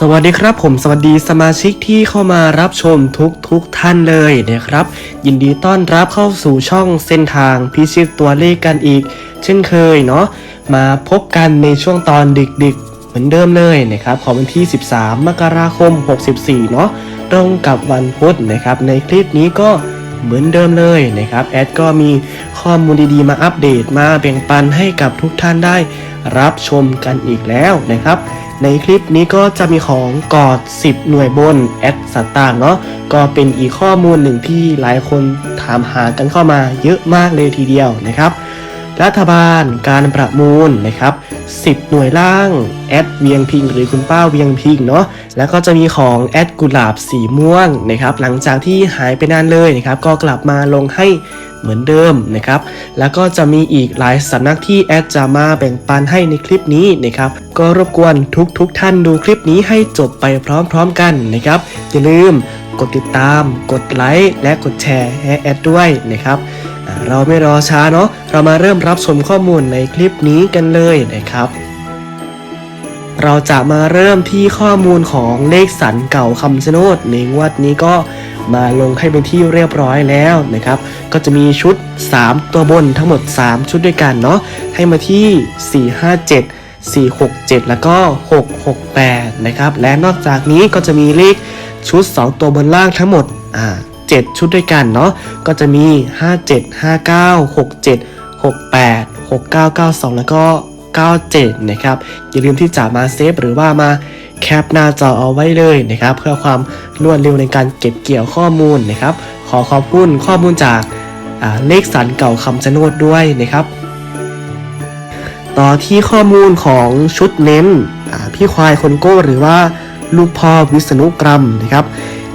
สวัสดีครับผมสวัสดีสมาชิกที่เข้ามารับชมทุกทุกท่านเลยนะครับ ยินดีต้อนรับเข้าสู่ช่องเส้นทางพิชิตตัวเลขกันอีก เช่นเคยเนาะมาพบกันในช่วงตอนดึกๆ เหมือนเดิมเลยนะครับของวันที่ 13 มกราคม 64 เนาะตรงกับวันพุธนะครับ ในคลิปนี้ก็เหมือนเดิมเลยนะครับแอดก็มีข้อมูลดีๆ มาอัปเดตมาแบ่งปันให้กับทุกท่านได้รับชมกันอีกแล้วนะครับ ในคลิปนี้ก็จะมีของกอด 10 หน่วยบนแอดสตาร์เนาะก็เป็นอีกข้อมูลหนึ่งที่หลายคนถามหากันเข้ามาเยอะมากเลยทีเดียวนะครับ รัฐบาลการประมูลนะครับ 10 หน่วยล่างแอดเวียงพิง หรือคุณป้าเวียงพิงเนาะแล้วก็จะมีของแอดกุหลาบสีม่วงนะครับหลังจากที่หายไปนานเลยนะครับก็กลับมาลงให้ เหมือนเดิมนะครับ แล้วก็จะมีอีกหลายสำนักที่แอดจะมาแบ่งปันให้ในคลิปนี้นะครับ ก็รบกวนทุกทุกๆท่านดูคลิปนี้ให้จบไปพร้อมๆกันนะครับ อย่าลืมกดติดตาม กดไลค์ และกดแชร์ให้แอดด้วยนะครับ เราไม่รอช้าเนาะ เรามาเริ่มรับชมข้อมูลในคลิปนี้กันเลยนะครับ เราจะมาเริ่มที่ข้อมูลของเลขสันเก่าคำชะโนดในงวดนี้ก็มาลงให้เป็นที่เรียบร้อยแล้วนะครับ ก็จะมีชุด 3 ตัวบนทั้งหมด 3 ชุดด้วยกันเนาะให้มาที่ 457 467 แล้วก็ 668 นะครับ และนอกจากนี้ก็จะมีเลขชุด 2 ตัวบนล่างทั้งหมดอ่า7ชุดด้วยกันเนาะก็จะมี 57 59 67 68 6992 แล้วก็ 97 นะครับ อย่าลืมที่จะมาเซฟหรือว่ามาแคปหน้าจอเอาไว้เลยนะครับ เพื่อความรวดเร็วในการเก็บเกี่ยวข้อมูลนะครับ ขอขอบคุณข้อมูลจากเลขสันเก่าคำชะโนดด้วยนะครับ ต่อที่ข้อมูลของชุดเน้นพี่ควายคนโก้หรือว่าลูกพ่อวิษณุกรรมนะครับ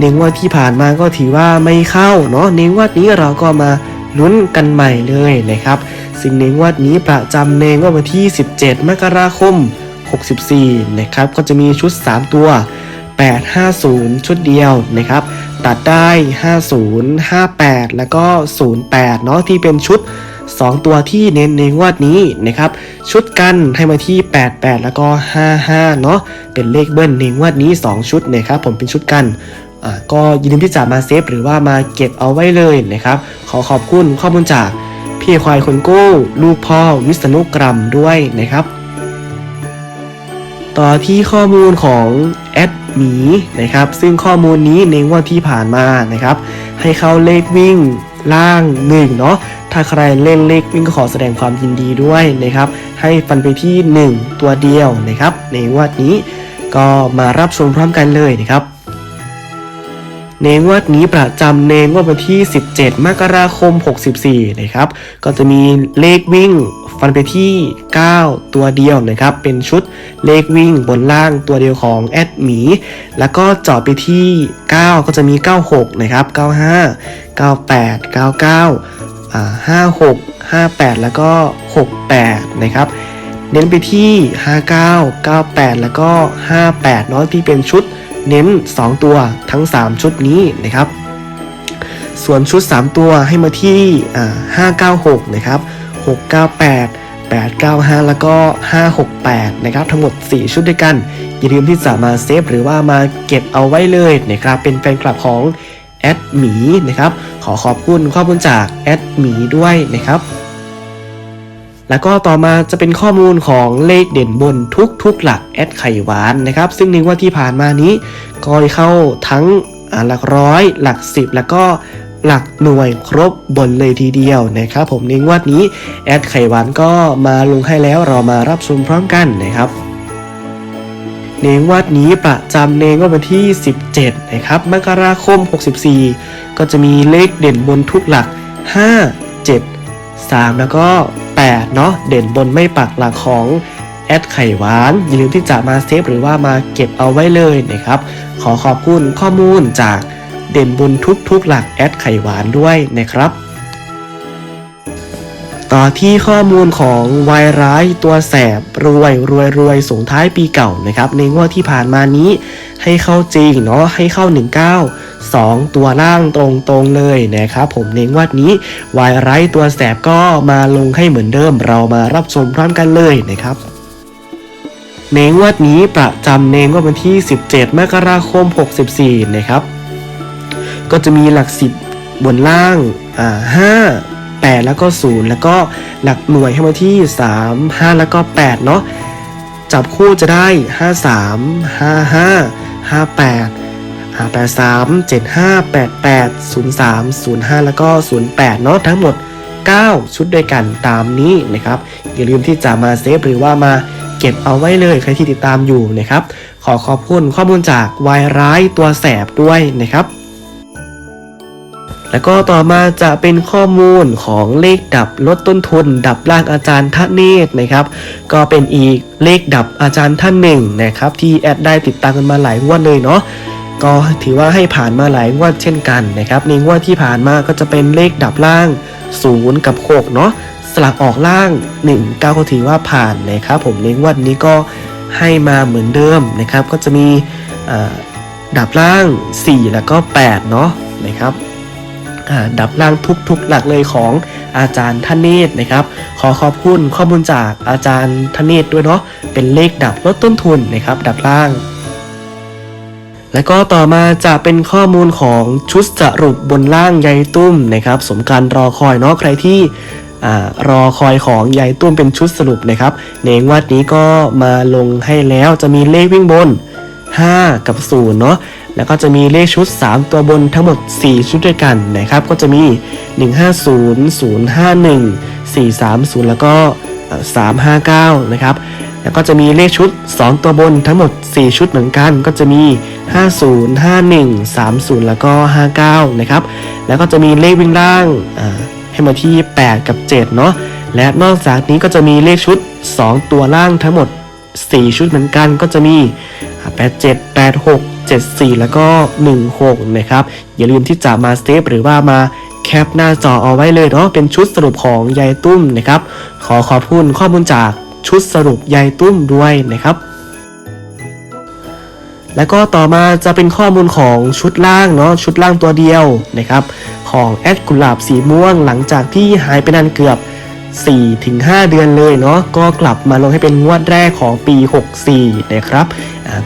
ในงวดที่ผ่านมาก็ถือว่าไม่เข้าเนาะในงวดนี้เราก็มา ลุ้นกันใหม่เลยนะครับ สิ่งในงวดนี้ประจำในงวดวันที่ 17 มกราคม 64 นะครับ ก็จะมีชุด 3 ตัว 850 ชุดเดียวนะครับ ตัดได้ 50 58 แล้วก็ 08 เนาะที่เป็นชุด 2 ตัวที่เน้นในงวดนี้นะครับ ชุดกันให้มาที่ 88 แล้วก็ 55 เนาะเป็นเลขเบิ้ลในงวดนี้ 2 ชุดนะครับผมเป็นชุดกัน ก็ยินดีที่จะมาเซฟหรือว่ามาเก็บเอาไว้เลยนะครับ ขอขอบคุณข้อมูลจากพี่ควายคนโก้ลูกพ่อวิษณุกรรมด้วยนะครับ ต่อที่ข้อมูลของแอดหมีนะครับ ซึ่งข้อมูลนี้ในงวดที่ผ่านมานะครับ ให้เข้าเลขวิ่งล่าง1เนาะถ้าใครเล่นเลขวิ่งก็ขอแสดงความยินดีด้วยนะครับ ให้ฟันไปที่ 1 ตัวเดียวนะครับ ในงวดนี้ก็มารับชมพร้อมกันเลยนะครับ ในงวดนี้ประจำในงวดวันที่ 17 มกราคม 64 นะครับ ก็จะมีเลขวิ่งฟันไปที่ 9 ตัวเดียวนะครับ เป็นชุดเลขวิ่งบนล่างตัวเดียวของแอดหมี แล้วก็เจาะไปที่ 9 ก็จะมี 96 นะครับ 95 98 99 56 58 แล้วก็ 68 นะครับเน้นไปที่ 59 98 แล้วก็ 58เนาะที่เป็นชุด เน้น 2 ตัวทั้ง 3 ชุดนี้นะครับ ส่วนชุด 3 ตัวให้มาที่ 596 นะครับ 698 895 แล้วก็ 568 นะครับ ทั้งหมด 4 ชุดด้วยกัน อย่าลืมที่จะมาเซฟหรือว่ามาเก็บเอาไว้เลยนะครับ เป็นแฟนคลับของแอดหมีนะครับ ขอขอบคุณข้อมูลจากแอดหมีด้วยนะครับ แล้วก็ต่อมาจะเป็นข้อมูลของเลขเด่นบนทุกๆหลักแอดไข่หวานนะครับ ซึ่งในงว่าที่ผ่านมานี้ก็เข้าทั้งหลักร้อย หลักสิบแล้วก็หลักหน่วยครบบนเลยทีเดียวนะครับ ผมในงวดนี้แอดไข่หวานก็มาลงให้แล้วเรามารับชมพร้อมกันนะครับในงวดนี้ประจำในงวดวันที่ 17 นะครับมกราคม 64 ก็จะมีเลขเด่นบนทุกหลัก 5 7 3 แล้วก็ 8 เนาะเด่นบนไม่ปักหลักของแอดไข่หวาน อย่าลืมที่จะมาเซฟหรือว่ามาเก็บเอาไว้เลยนะครับ ขอขอบคุณข้อมูลจากเด่นบุญทุกๆหลักแอดไข่หวานด้วยนะครับ ต่อที่ข้อมูลของวายร้ายตัวแสบรวยรวยรวยส่งท้ายปีเก่านะครับ ในงวดที่ผ่านมานี้ให้เข้าจริงเนาะให้เข้า 19 2 ตัวล่างตรงๆเลยนะครับผมในงวดนี้วายร้ายตัวแสบก็มาลงให้เหมือนเดิม เรามารับชมพร้อมกันเลยนะครับในงวดนี้ประจำในงวดวันที่ 17 มกราคม 64 นะครับ ก็จะมีหลักสิบบนล่าง อ่าห้าแปดแล้วก็ศูนย์แล้วก็หลักหน่วยให้มาที่สามห้าแล้วก็แปดเนาะจับคู่จะได้ห้าสามห้าห้าห้าแปดห้าแปดสามเจ็ดห้าแปดแปดศูนย์สามศูนย์ห้าแล้วก็ศูนย์แปดเนาะทั้งหมด 9 ชุดด้วยกันตามนี้นะครับ อย่าลืมที่จะมาเซฟหรือว่ามาเก็บเอาไว้เลยใครที่ติดตามอยู่นะครับ ขอขอบคุณข้อมูลจากวายร้ายตัวแสบด้วยนะครับ แล้วก็ต่อมาจะเป็นข้อมูลของเลขดับลดต้นทุน ดับล่างอาจารย์ท่านเนตรนะครับ ก็เป็นอีกเลขดับอาจารย์ท่านหนึ่งนะครับ ที่แอดได้ติดตามกันมาหลายงวดเลยเนาะก็ถือว่าให้ผ่านมาหลายงวดเช่นกันนะครับในงวดที่ผ่านมาก็จะเป็นเลขดับล่าง0กับ6เนาะสลักออกล่าง1 9ก็ถือว่าผ่านนะครับผมในงวดนี้ก็ให้มาเหมือนเดิมนะครับ ก็จะมีดับล่าง 4 แล้วก็8เนาะนะครับ ดับล่างทุกๆหลักเลยของอาจารย์ธเนศนะครับ ขอขอบคุณข้อมูลจากอาจารย์ธเนศด้วยเนาะเป็นเลขดับลดต้นทุนนะครับ ดับล่าง แล้วก็ต่อมาจะเป็นข้อมูลของชุดสรุปบนล่างใยตุ้มนะครับ สมการรอคอยเนาะใครที่อรอคอยของใยตุ้มเป็นชุดสรุปนะครับในงวดนี้ก็มาลงให้แล้วจะมีเลขวิ่งบน 5 กับ0เนาะ แล้วก็จะมีเลขชุด 3 ตัวบนทั้งหมด 4 ชุดด้วยกันนะครับ ก็จะมี 150 051 430 แล้วก็ 359 นะครับ แล้วก็จะมีเลขชุด 2 ตัวบนทั้งหมด 4 ชุดเหมือนกัน ก็จะมี 50 51 30 แล้วก็ 59 นะครับ แล้วก็จะมีเลขวิ่งล่างให้มาที่ 8 กับ 7 เนาะ และนอกจากนี้ก็จะมีเลขชุด 2 ตัวล่างทั้งหมด 4 ชุดเหมือนกัน ก็จะมี 87 86 74 แล้วก็ 16 นะครับ อย่าลืมที่จะมาเซฟหรือว่ามาแคปหน้าจอเอาไว้เลยเนาะเป็นชุดสรุปของยายตุ้มนะครับ ขอขอบคุณข้อมูลจากชุดสรุปยายตุ้มด้วยนะครับแล้วก็ต่อมาจะเป็นข้อมูลของชุดล่างเนาะชุดล่างตัวเดียวนะครับ ของแอดกุหลาบสีม่วงหลังจากที่หายไปนานเกือบ 4-5 เดือนเลยเนาะก็กลับมาลงให้เป็นงวดแรกของปี 64 นะครับ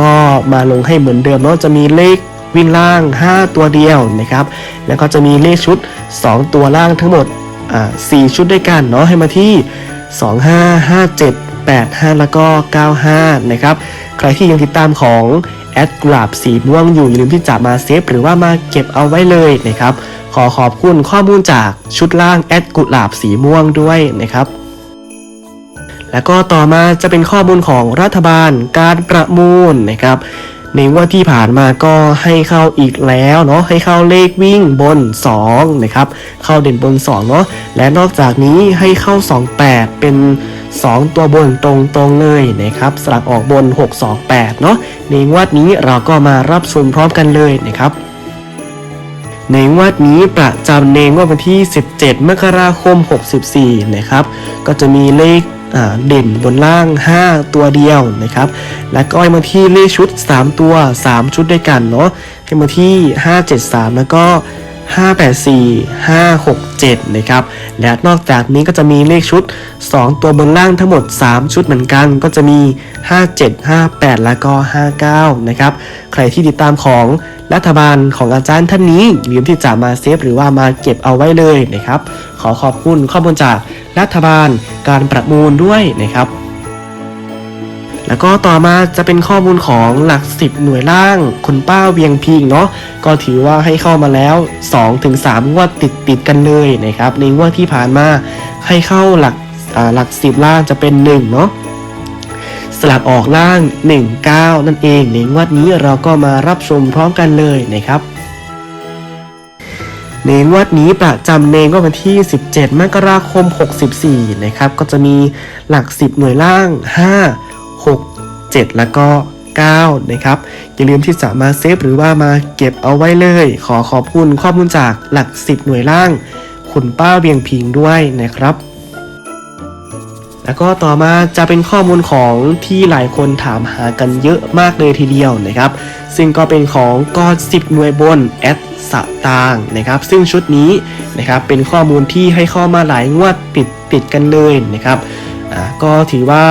ก็มาลงให้เหมือนเดิมเนาะจะมีเลขวิ่งล่าง 5 ตัวเดียวนะครับ แล้วก็จะมีเลขชุด 2 ตัวล่างทั้งหมดอ่า4ชุดด้วยกันเนาะให้มาที่ 25 57 85 แล้วก็ 95 นะครับ ใครที่ยังติดตามของ แอดกราบสีม่วงอยู่อย่าลืมที่จะมาเซฟหรือว่ามาเก็บเอาไว้เลยนะครับ ขอขอบคุณข้อมูลจากชุดล่างแอดกุหลาบสีม่วงด้วยนะครับแล้วก็ต่อมาจะเป็นข้อมูลของรัฐบาลการประมูลนะครับ ในว่าที่ผ่านมาก็ให้เข้าอีกแล้วเนาะให้เข้าเลขวิ่งบน 2 นะครับ เข้าเด่นบน 2 เนาะและนอกจากนี้ให้เข้า 28 เป็น 2 ตัวบนตรงๆเลยนะครับสลักออกบน 628 เนาะในงวดนี้เราก็มารับชมพร้อมกันเลยนะครับในงวดนี้ประจำในงวดวันที่ 17 มกราคม 64 นะครับ ก็จะมีเลข เด่นบนล่าง 5 ตัวเดียวนะครับ แล้วก็ไอ้มาที่เลขชุด 3 ตัว 3 ชุดด้วยกันเนาะไอ้มาที่ 573 แล้วก็ 584 567 นะครับ และนอกจากนี้ก็จะมีเลขชุด 2 ตัวบนล่างทั้งหมด 3 ชุดเหมือนกัน ก็จะมี 57 58 แล้วก็ 59 นะครับ ใครที่ติดตามของรัฐบาลของอาจารย์ท่านนี้อย่าลืมที่จะมาเซฟหรือว่ามาเก็บเอาไว้เลยนะครับ ขอขอบคุณข้อมูลจากรัฐบาลการประมูลด้วยนะครับ แล้วก็ต่อมาจะเป็นข้อมูลของหลัก 10 หน่วยล่าง คุณป้าเวียงพิงเนาะก็ถือว่าให้เข้ามาแล้ว 2-3งวดติดติดกันเลยนะครับในงวดที่ผ่านมาให้เข้าหลักหลัก 10 ล่างจะเป็น 1 เนาะสลับออกล่าง 19 นั่นเองในงวดนี้เราก็มารับชมพร้อมกันเลยนะครับในงวดนี้ประจำในงวดวันที่ 17 มกราคม 64 นะครับ ก็จะมีหลัก 10 หน่วยล่าง 5 7 แล้วก็ 9 นะครับ อย่าลืมที่จะมาเซฟหรือว่ามาเก็บเอาไว้เลย ขอขอบคุณข้อมูลจากหลัก 10 หน่วยล่าง คุณป้าเวียงพิงด้วยนะครับ แล้วก็ต่อมาจะเป็นข้อมูลของที่หลายคนถามหากันเยอะมากเลยทีเดียวนะครับ ซึ่งก็เป็นของกอ10 หน่วยบนแอดสตางนะครับ ซึ่งชุดนี้นะครับเป็นข้อมูลที่ให้ข้ามาหลายงวดติดติดกันเลยนะครับอ่าก็ถือว่า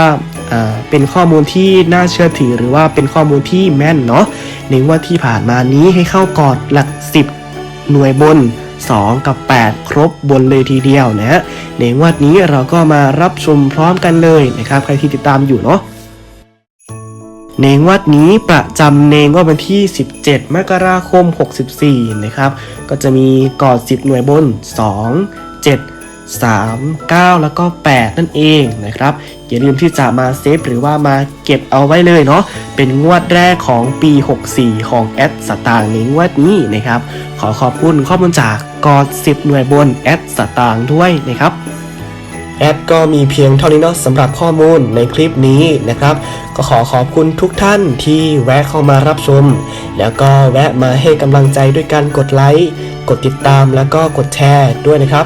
เป็นข้อมูลที่น่าเชื่อถือหรือว่าเป็นข้อมูลที่แม่นเนาะในงวดที่ผ่านมานี้ให้เข้ากอดหลัก 10 หน่วยบน 2 กับ 8 ครบบนเลยทีเดียวนะฮะในงวดนี้เราก็มารับชมพร้อมกันเลยนะครับ ใครที่ติดตามอยู่เนาะในงวดนี้ประจำในงวดวันที่ 17 มกราคม 64 นะครับ ก็จะมีกอด 10 หน่วยบน 2 7 3 9 แล้วก็ 8 นั่นเองนะครับ อย่าลืมที่จะมาเซฟหรือว่ามาเก็บเอาไว้เลยเนาะเป็นงวดแรกของปี 64 ของแอดสตางค์ในงวดนี้นะครับ ขอขอบคุณข้อมูลจากกอด10 หน่วยบนแอดสตางค์ด้วยนะครับแอดก็มีเพียงเท่านี้เนาะสำหรับข้อมูลในคลิปนี้นะครับ ก็ขอขอบคุณทุกท่านที่แวะเข้ามารับชม แล้วก็แวะมาให้กำลังใจด้วยการกดไลค์กดติดตามแล้วก็กดแชร์ด้วยนะครับ